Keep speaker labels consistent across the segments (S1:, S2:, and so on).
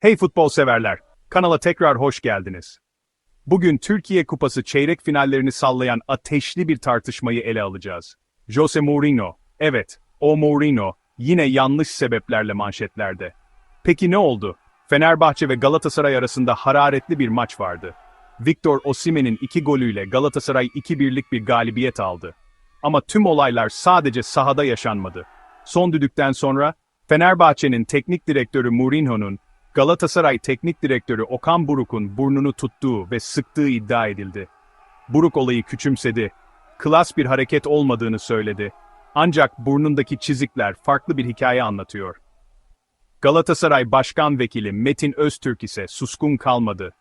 S1: Hey futbol severler, kanala tekrar hoş geldiniz. Bugün Türkiye Kupası çeyrek finallerini sallayan ateşli bir tartışmayı ele alacağız. Jose Mourinho, evet, o Mourinho, yine yanlış sebeplerle manşetlerde. Peki ne oldu? Fenerbahçe ve Galatasaray arasında hararetli bir maç vardı. Victor Osimhen'in iki golüyle Galatasaray 2-1'lik bir galibiyet aldı. Ama tüm olaylar sadece sahada yaşanmadı. Son düdükten sonra, Fenerbahçe'nin teknik direktörü Mourinho'nun, Galatasaray teknik direktörü Okan Buruk'un burnunu tuttuğu ve sıktığı iddia edildi. Buruk olayı küçümsedi, klas bir hareket olmadığını söyledi. Ancak burnundaki çizikler farklı bir hikaye anlatıyor. Galatasaray Başkan Vekili Metin Öztürk ise suskun kalmadı.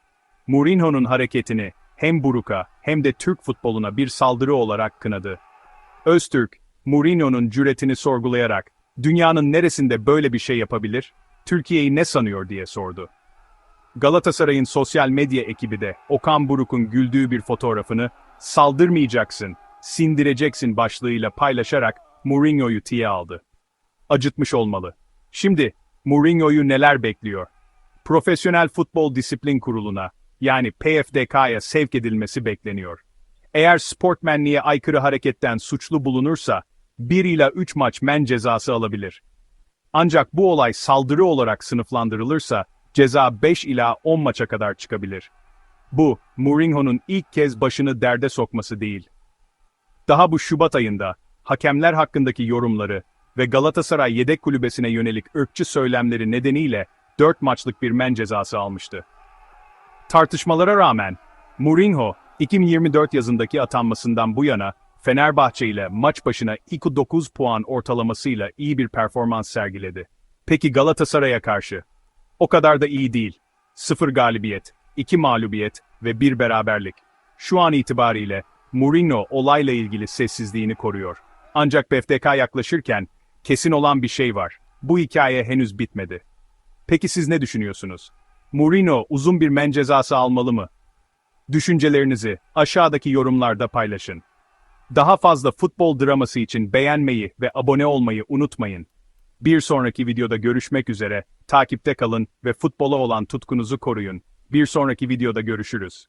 S1: Mourinho'nun hareketini hem Buruk'a hem de Türk futboluna bir saldırı olarak kınadı. Öztürk, Mourinho'nun cüretini sorgulayarak, dünyanın neresinde böyle bir şey yapabilir, Türkiye'yi ne sanıyor diye sordu. Galatasaray'ın sosyal medya ekibi de Okan Buruk'un güldüğü bir fotoğrafını saldırmayacaksın, sindireceksin başlığıyla paylaşarak Mourinho'yu tiye aldı. Acıtmış olmalı. Şimdi Mourinho'yu neler bekliyor? Profesyonel Futbol Disiplin Kurulu'na yani PFDK'ya sevk edilmesi bekleniyor. Eğer sportmenliğe aykırı hareketten suçlu bulunursa 1 ila 3 maç men cezası alabilir. Ancak bu olay saldırı olarak sınıflandırılırsa ceza 5 ila 10 maça kadar çıkabilir. Bu, Mourinho'nun ilk kez başını derde sokması değil. Daha bu Şubat ayında, hakemler hakkındaki yorumları ve Galatasaray yedek kulübesine yönelik ırkçı söylemleri nedeniyle 4 maçlık bir men cezası almıştı. Tartışmalara rağmen, Mourinho, 2024 yazındaki atanmasından bu yana, Fenerbahçe ile maç başına ilk 9 puan ortalamasıyla iyi bir performans sergiledi. Peki Galatasaray'a karşı? O kadar da iyi değil. 0 galibiyet, 2 mağlubiyet ve 1 beraberlik. Şu an itibariyle Mourinho olayla ilgili sessizliğini koruyor. Ancak PFDK yaklaşırken kesin olan bir şey var. Bu hikaye henüz bitmedi. Peki siz ne düşünüyorsunuz? Mourinho uzun bir men cezası almalı mı? Düşüncelerinizi aşağıdaki yorumlarda paylaşın. Daha fazla futbol draması için beğenmeyi ve abone olmayı unutmayın. Bir sonraki videoda görüşmek üzere, takipte kalın ve futbola olan tutkunuzu koruyun. Bir sonraki videoda görüşürüz.